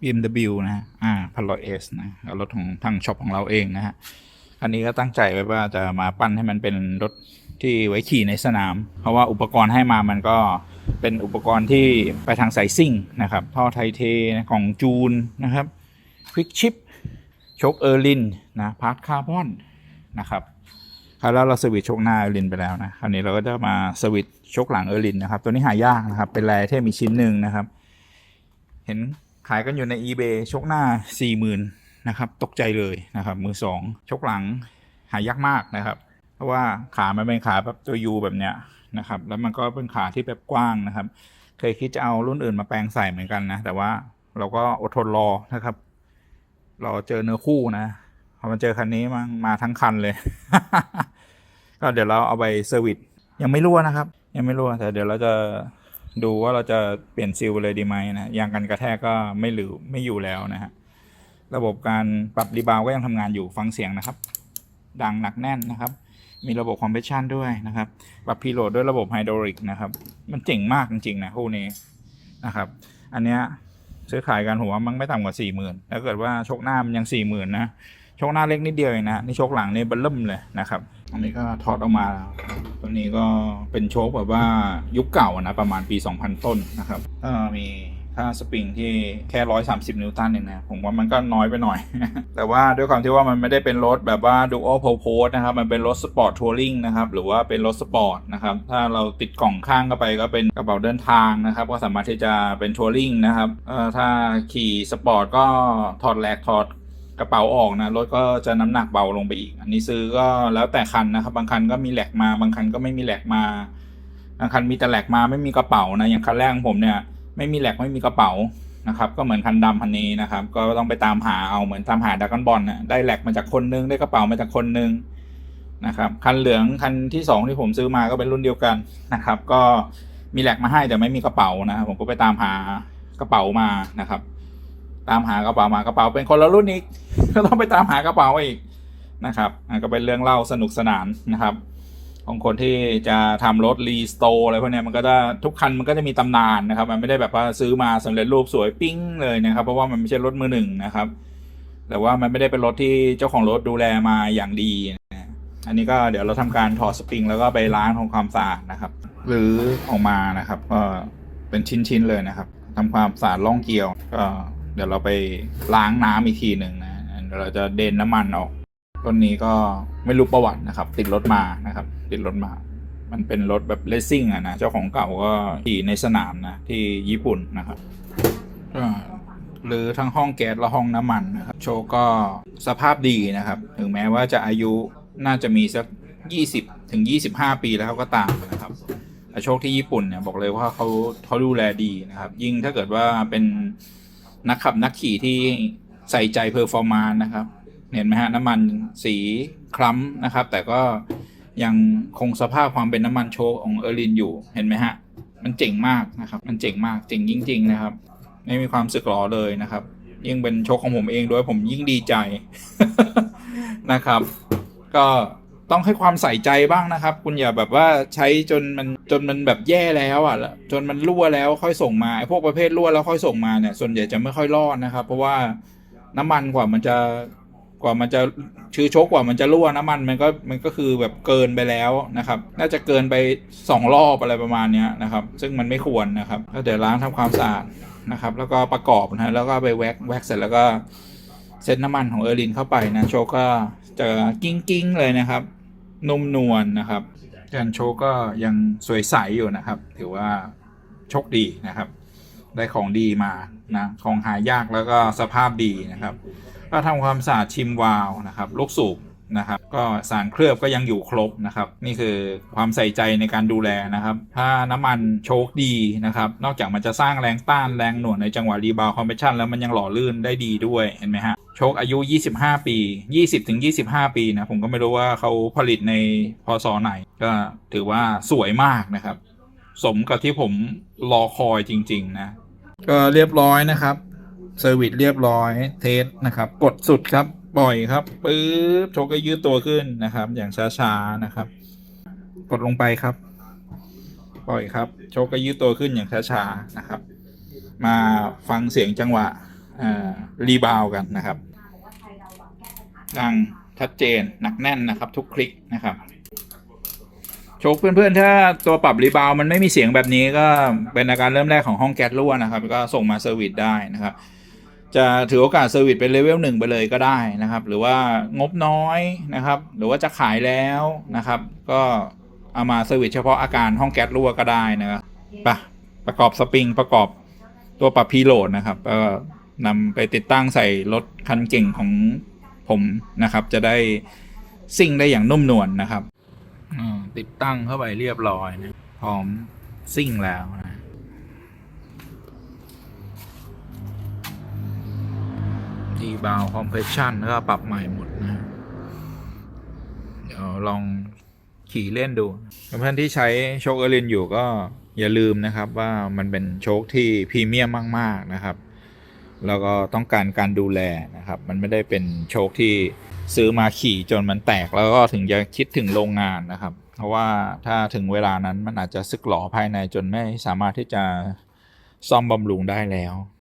BMW นะฮะอ่าพันร้อยเอสนะรถของทางช็อปของเราเองนะฮะ อันนี้ก็ตั้งใจไว้ว่าจะมาปั้นให้มันเป็นรถที่ไว้ขี่ในสนาม เพราะว่าอุปกรณ์ให้มามันก็เป็นอุปกรณ์ที่ไปทางสายซิ่งนะครับ ท่อไทเทของจูนนะครับควิกชิปชคเออร์ลินนะพาร์ทคาร์บอนนะครับคราวแล้วเราสวิตช์โชคหน้าเออร์ลินไปแล้วนะคราวนี้เราก็จะมาสวิตช์โชคหลังเออร์ลินนะครับ ตัวนี้หายากนะครับ เป็นแรเทมีชิ้นหนึ่งนะครับ เห็น ขายกันอยู่ใน eBay ชคหน้า 40,000นะครับ ตกใจเลยนะครับ มือสองชคหลังหายากมากนะครับ เพราะว่าขามันเป็นขาแบบตัวยูแบบเนี้ยนะครับ แล้วมันก็เป็นขาที่แบบกว้างนะครับ เคยคิดจะเอารุ่นอื่นมาแปลงใส่เหมือนกันนะ แต่ว่าเราก็อดทนรอนะครับรอเจอเนื้อคู่นะพอมาเจอคันนี้มันมาทั้งคันเลย ก็เดี๋ยวเราเอาไปเซอร์วิสยังไม่รั่วนะครับ ยังไม่รั่วแต่เดี๋ยวเราจะ ดูว่าเราจะเปลี่ยนซีลเลยดีไหมนะยางกันกระแทกก็ไม่หรือไม่อยู่แล้วนะฮะระบบการปรับรีบาวก็ยังทำงานอยู่ฟังเสียงนะครับ ดังหนักแน่นนะครับ มีระบบคอมเพรสชันด้วยนะครับ ปรับพีโหลดด้วยระบบไฮดรอลิกนะครับ มันเจ๋งมากจริงๆนะคู่นี้นะครับ อันเนี้ยซื้อขายกันผมว่ามันไม่ต่ำกว่าสี่หมื่นถ้าเกิดว่าโชคหน้ามันยังสี่หมื่นนะโชคหน้าเล็กนิดเดียวเองนะนี่โชคหลังนี่บัลล่มเลยนะครับ อันนี้ก็ถอดออกมาแล้ว ตัวนี้ก็เป็นโชคแบบว่ายุคเก่านะประมาณปี 2000 ต้นนะครับก็มีค่าสปริงที่แค่130นิวตันเองนะผมว่ามันก็น้อยไปหน่อย แต่ว่าด้วยความที่ว่ามันไม่ได้เป็นรถแบบว่าดูอัลโพโพสนะครับ มันเป็นรถสปอร์ตทัวริงนะครับ หรือว่าเป็นรถสปอร์ตนะครับ ถ้าเราติดกล่องข้างเข้าไปก็เป็นกระเป๋าเดินทางนะครับ ก็สามารถที่จะเป็นทัวริงนะครับถ้าขี่สปอร์ตก็ถอดแหลกถอด กระเป๋าออกนะรถก็จะน้ำหนักเบาลงไปอีก อันนี้ซื้อก็แล้วแต่คันนะครับ บางคันก็มีแหลกมา บางคันก็ไม่มีแหลกมาบางคันมีแต่แหลกมาไม่มีกระเป๋านะอย่างคันแรกของผมเนี่ยไม่มีแหลกไม่มีกระเป๋านะครับ ก็เหมือนคันดำคันนี้นะครับ ก็ต้องไปตามหาเอาเหมือนตามหาดักกันบอลนะได้แหลกมาจากคนนึงได้กระเป๋ามาจากคนนึงนะครับคันเหลืองคันที่สองที่ผมซื้อมาก็เป็นรุ่นเดียวกันนะครับ ก็มีแหลกมาให้แต่ไม่มีกระเป๋านะผมก็ไปตามหากระเป๋ามานะครับ ตามหากระเป๋ามากระเป๋าเป็นคนละรุ่นอีกก็ต้องไปตามหากระเป๋าอีกนะครับอะก็เป็นเรื่องเล่าสนุกสนานนะครับ ของคนที่จะทำรถรีสโตร์อะไรพวกเนี้ยมันก็จะทุกคันมันก็จะมีตำนานนะครับ มันไม่ได้แบบว่าซื้อมาสำเร็จรูปสวยปิ้งเลยนะครับ เพราะว่ามันไม่ใช่รถมือหนึ่งนะครับ แต่ว่ามันไม่ได้เป็นรถที่เจ้าของรถดูแลมาอย่างดีนะอันนี้ก็เดี๋ยวเราทำการถอดสปริง แล้วก็ไปล้างทำความสะอาดนะครับ หรือออกมานะครับก็เป็นชิ้นๆเลยนะครับทำความสะอาดร่องเกลียวก็ เดี๋ยวเราไปล้างน้ำอีกทีหนึ่งนะเดี๋ยวเราจะเดนน้ำมันออกต้นนี้ก็ไม่รู้ประวัตินะครับ ติดรถมานะครับ ติดรถมา มันเป็นรถแบบเลสซิ่งอะนะเจ้าของเก่าก็ขี่ในสนามนะที่ญี่ปุ่นนะครับก็หรือทั้งห้องแก๊สและห้องน้ำมันนะครับ โชก็สภาพดีนะครับ ถึงแม้ว่าจะอายุน่าจะมีสัก 20 ถึง 25 ปีแล้วก็ตามนะครับโชคที่ญี่ปุ่นเนี่ยบอกเลยว่าเขาเขาดูแลดีนะครับ ยิ่งถ้าเกิดว่าเป็น นักขับนักขี่ที่ใส่ใจเพอร์ฟอร์มานนะครับ เห็นไหมฮะน้ำมันสีคล้ำนะครับ แต่ก็ยังคงสภาพความเป็นน้ำมันโชคของเออร์ลินอยู่เห็นไหมฮะ มันเจ๋งมากนะครับ มันเจ๋งมากเจ๋งจริง ๆ นะครับ ไม่มีความสึกหรอเลยนะครับ ยิ่งเป็นโชคของผมเองด้วยผมยิ่งดีใจนะครับ ก็ ต้องให้ความใส่ใจบ้างนะครับ คุณอย่าแบบว่าใช้จนมันจนมันแบบแย่แล้วอะล้วจนมันรั่วแล้วค่อยส่งมาพวกประเภทรั่วแล้วค่อยส่งมาเนี่ย ส่วนใหญ่จะไม่ค่อยรอดนะครับ เพราะว่าน้ำมันกว่ามันจะกว่ามันจะชื้อชกกว่ามันจะรั่วน้ำมันมันก็มันก็คือแบบเกินไปแล้วนะครับ น่าจะเกินไปสองรอบอะไรประมาณเนี้ยนะครับ ซึ่งมันไม่ควรนะครับก็เดี๋ยวล้างทำความสะอาดนะครับ แล้วก็ประกอบนะแล้วก็ไปแว็กแว็กเสร็จแล้วก็เซตน้ำมันของเออร์ลินเข้าไปนะโชก็จะกิ้งกิ้งๆเลยนะครับ นุ่มนวลนะครับการโชคก็ยังสวยใสอยู่นะครับ ถือว่าโชคดีนะครับ ได้ของดีมานะของหายากแล้วก็สภาพดีนะครับ ก็ทำความสะอาดชิมวาล์วนะครับ ลูกสูบนะครับ ก็สารเคลือบก็ยังอยู่ครบนะครับ นี่คือความใส่ใจในการดูแลนะครับ ถ้าน้ำมันโชคดีนะครับ นอกจากมันจะสร้างแรงต้านแรงหน่วงในจังหวะรีบาวคอมเพรสชันแล้วมันยังหล่อลื่นได้ดีด้วยเห็นไหมฮะ ชคอายุ 25 ปี 20ถึง25 ปีนะ ผมก็ไม่รู้ว่าเขาผลิตในพศไหน ก็ถือว่าสวยมากนะครับ สมกับที่ผมรอคอยจริง ๆ นะ ก็เรียบร้อยนะครับเซอร์วิสเรียบร้อยเทสนะครับ กดสุดครับปล่อยครับปึ๊บโชคก็ยืดตัวขึ้นนะครับ อย่างช้าๆนะครับ กดลงไปครับ ปล่อยครับโชคก็ยืดตัวขึ้นอย่างช้าๆนะครับ มาฟังเสียงจังหวะ รีบาวกันนะครับดังชัดเจนหนักแน่นนะครับ ทุกคลิกนะครับโชคเพื่อนๆ ถ้าตัวปรับรีบาวมันไม่มีเสียงแบบนี้ก็เป็นอาการเริ่มแรกของห้องแก๊สรั่วนะครับ ก็ส่งมาเซอร์วิสได้นะครับ จะถือโอกาสเซอร์วิสเป็นเลเวลหนึ่งไปเลยก็ได้นะครับ หรือว่างบน้อยนะครับ หรือว่าจะขายแล้วนะครับ ก็เอามาเซอร์วิสเฉพาะอาการห้องแก๊สรั่วก็ได้นะครับไปะประกอบสปริงประกอบตัวปรับพีโหลดนะครับ นำไปติดตั้งใส่รถคันเก่งของผมนะครับ จะได้ซิ่งได้อย่างนุ่มนวลนะครับอติดตั้งเข้าไปเรียบร้อยนะพร้อมซิ่งแล้วนะดีบาวคอมเพรสชันก็ปรับใหม่หมดนะ เดี๋ยวลองขี่เล่นดูเพื่อนที่ใช้โชคเอลินอยู่ก็อย่าลืมนะครับว่ามันเป็นโชคที่พรีเมียมมาก ๆ นะครับ แล้วก็ต้องการการดูแลนะครับ มันไม่ได้เป็นโชคที่ซื้อมาขี่จนมันแตกแล้วก็ถึงจะคิดถึงโรงงานนะครับ เพราะว่าถ้าถึงเวลานั้นมันอาจจะสึกหลอภายในจนไม่สามารถที่จะซ่อมบำรุงได้แล้ว